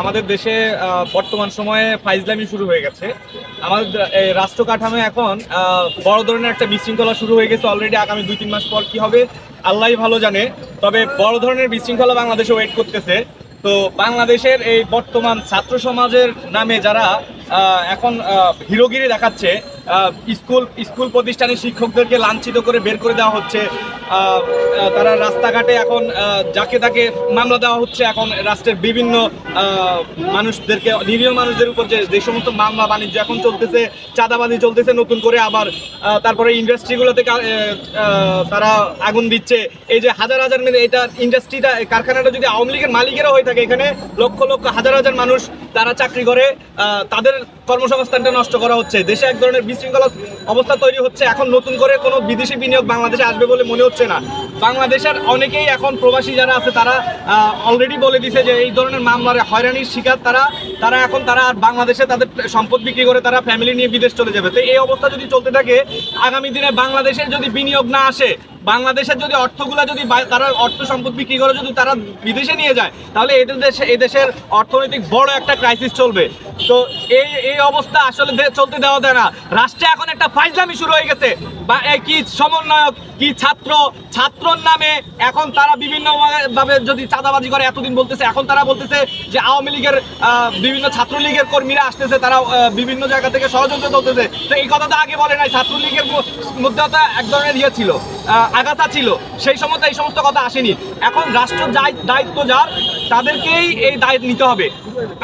আমাদের দেশে বর্তমান সময়ে ফাইজলামি শুরু হয়ে গেছে। আমাদের এই রাষ্ট্র কাঠামো এখন বড় ধরনের একটা বিশৃঙ্খলা শুরু হয়ে গেছে অলরেডি আগামী দুই, তিন মাস পর কি হবে আল্লাহ ভালো জানে। তবে বড় ধরনের বিশৃঙ্খলা বাংলাদেশে ওয়েট করতেছে। তো বাংলাদেশের এই বর্তমান ছাত্র সমাজের নামে যারা এখন হিরোগিরি দেখাচ্ছে স্কুল স্কুল প্রতিষ্ঠানের শিক্ষকদেরকে লাঞ্ছিত করে বের করে দেওয়া হচ্ছে। তারা রাস্তাঘাটে এখন যাকে তাকে মামলা দেওয়া হচ্ছে, এখন রাষ্ট্রের বিভিন্ন মানুষদেরকে, নিরীহ মানুষদের উপর যে যে সমস্ত মামলা বাণিজ্য এখন চলতেছে, চাঁদাবাজি চলতেছে, নতুন করে আবার তারপরে ইন্ডাস্ট্রিগুলোতে তারা আগুন দিচ্ছে। এই যে হাজার হাজার মিলে এটা ইন্ডাস্ট্রিটা কারখানাটা যদি আওয়ামী লীগের মালিকেরা হয়ে থাকে এখানে, লক্ষ লক্ষ হাজার হাজার মানুষ তারা চাকরি করে তাদের কর্মসংস্থানটা নষ্ট করা হচ্ছে। দেশে এক ধরনের বিশৃঙ্খলা অবস্থা তৈরি হচ্ছে, এখন নতুন করে কোনো বিদেশি বিনিয়োগ বাংলাদেশে আসবে বলে মনে হচ্ছে না। বাংলাদেশের অনেকেই এখন প্রবাসী যারা আছে, তারা অলরেডি বলে দিছে যে এই ধরনের মামলার হয়রানির শিকার তারা তারা এখন তারা আর বাংলাদেশে তাদের সম্পদ বিক্রি করে তারা ফ্যামিলি নিয়ে বিদেশ চলে যাবে। তো এই অবস্থা যদি চলতে থাকে, আগামী দিনে বাংলাদেশের যদি বিনিয়োগ না আসে বাংলাদেশের যদি অর্থগুলো যদি তারা অর্থ সম্পদ বিক্রি করে যদি তারা বিদেশে নিয়ে যায়, তাহলে এদের দেশে এদেশের দেশের অর্থনৈতিক বড় একটা ক্রাইসিস চলবে। তো এই এই অবস্থা আসলে চলতে দেওয়া যায় না। রাষ্ট্রে এখন একটা ফাইজলামি শুরু হয়ে গেছে। বা কি সমন্বয়ক কি ছাত্র, ছাত্রর নামে এখন তারা বিভিন্ন ভাবে যদি চাঁদাবাজি করে, এতদিন বলতেছে, এখন তারা বলতেছে যে আওয়ামী লীগের বিভিন্ন ছাত্রলীগের কর্মীরা আসতেছে, তারা বিভিন্ন জায়গা থেকে ষড়যন্ত্র চলতেছে। তো এই কথা তো আগে বলে নাই, ছাত্রলীগের মধ্যে এক ধরনের ইয়ে ছিল আগাথা ছিল। সেই সময় এই সমস্ত কথা আসেনি। এখন রাষ্ট্র দায়িত্ব যার তাদেরকেই এই দায়িত্ব নিতে হবে।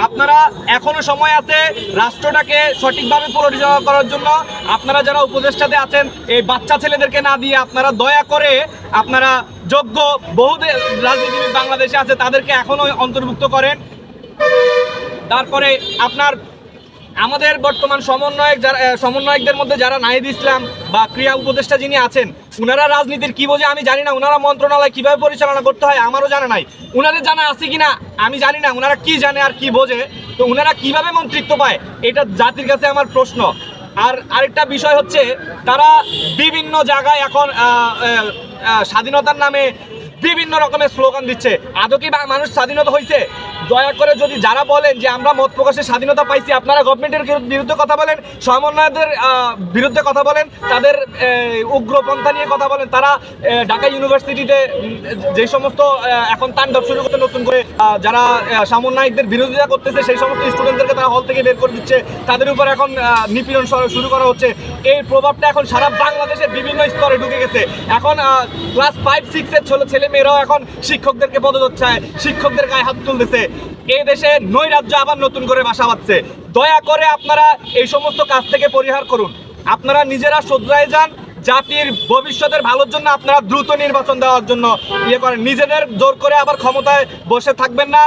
আপনারা এখনও সময় আছে রাষ্ট্রটাকে সঠিকভাবে পরিচালনা করার জন্য। আপনারা যারা উপদেষ্টাতে আছেন, এই বাচ্চা ছেলেদেরকে না দিয়ে আপনারা দয়া করে আপনারা যোগ্য বহু রাজনীতিবিদ বাংলাদেশে আছে, তাদেরকে এখনও অন্তর্ভুক্ত করেন। তারপরে আপনার আমাদের বর্তমান সমন্বয়ক যারা সমন্বয়কদের মধ্যে যারা নাহিদ ইসলাম বা ক্রিয়া উপদেষ্টা যিনি আছেন, উনারা রাজনীতির কি বোঝে আমি জানি না, উনারা মন্ত্রণালয় কীভাবে পরিচালনা করতে হয় আমারও জানা নাই। উনাদের জানা আছে কি না আমি জানি না, উনারা কি জানে আর কি বোঝে, তো উনারা কীভাবে মন্ত্রিত্ব পায়, এটা জাতির কাছে আমার প্রশ্ন। আর আরেকটা বিষয় হচ্ছে, তারা বিভিন্ন জায়গায় এখন স্বাধীনতার নামে বিভিন্ন রকমের স্লোগান দিচ্ছে। আদৌ কি মানুষ স্বাধীনতা হয়েছে দয়া করে যদি যারা বলেন যে আমরা মত প্রকাশের স্বাধীনতা পাইছি, আপনারা গভর্নমেন্টের বিরুদ্ধে কথা বলেন সমন্বয়দের বিরুদ্ধে কথা বলেন, তাদের উগ্রপন্থা নিয়ে কথা বলেন, তারা ঢাকা ইউনিভার্সিটিতে যে সমস্ত এখন তাণ্ডব শুরু করতে নতুন করে যারা সমন্বয়কদের বিরোধিতা করতেছে, সেই সমস্ত স্টুডেন্টদেরকে তারা হল থেকে বের করে দিচ্ছে। তাদের উপর এখন নিপীড়ন শুরু- শুরু করা হচ্ছে। এই প্রভাবটা এখন সারা বাংলাদেশের বিভিন্ন স্তরে ঢুকে গেছে। এখন ক্লাস ফাইভ সিক্সের ছেলে ছেলে মেয়েরাও এখন শিক্ষকদেরকে পদযাত্রায় শিক্ষকদের গায়ে হাত তুলতেছে। এই দেশে নৈরাজ্য আবার নতুন করে বাসা বাঁধছে। দয়া করে আপনারা এই সমস্ত কাজ থেকে পরিহার করুন। আপনারা নিজেরা শোধরায় যান জাতির ভবিষ্যতের ভালোর জন্য আপনারা দ্রুত নির্বাচন দেওয়ার জন্য ইয়ে করেন। নিজেদের জোর করে আবার ক্ষমতায় বসে থাকবেন না।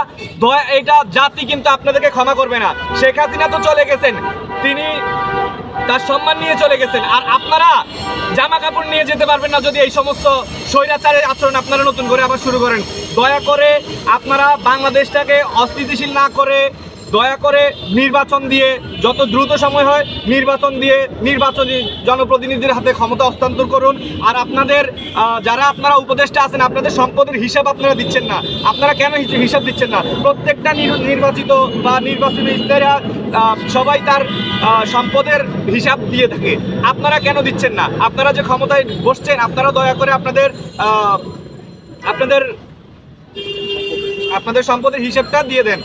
এটা জাতি কিন্তু আপনাদেরকে ক্ষমা করবে না। শেখ হাসিনা তো চলে গেছেন। তিনি তার সম্মান নিয়ে চলে গেছেন। আর আপনারা জামা কাপড় নিয়ে যেতে পারবেন না যদি এই সমস্ত স্বৈরাচারের আচরণ আপনারা নতুন করে আবার শুরু করেন। দয়া করে আপনারা বাংলাদেশটাকে অস্থিতিশীল না করে দয়া করে নির্বাচন দিয়ে যত দ্রুত সময় হয়, নির্বাচন দিয়ে নির্বাচনী জনপ্রতিনিধির হাতে ক্ষমতা হস্তান্তর করুন। আর আপনাদের যারা আপনারা উপদেষ্টা আছেন, আপনাদের সম্পদের হিসাব আপনারা দিচ্ছেন না। আপনারা কেন হিস- হিসাব দিচ্ছেন না? প্রত্যেকটা নির্বাচিত বা নির্বাচিত ইস্তারা সবাই তার সম্পদের হিসাব দিয়ে থাকে। আপনারা কেন দিচ্ছেন না? আপনারা যে ক্ষমতায় বসছেন, আপনারা দয়া করে আপনাদের আপনাদের আপনাদের সম্পদের হিসাবটা দিয়ে দেন।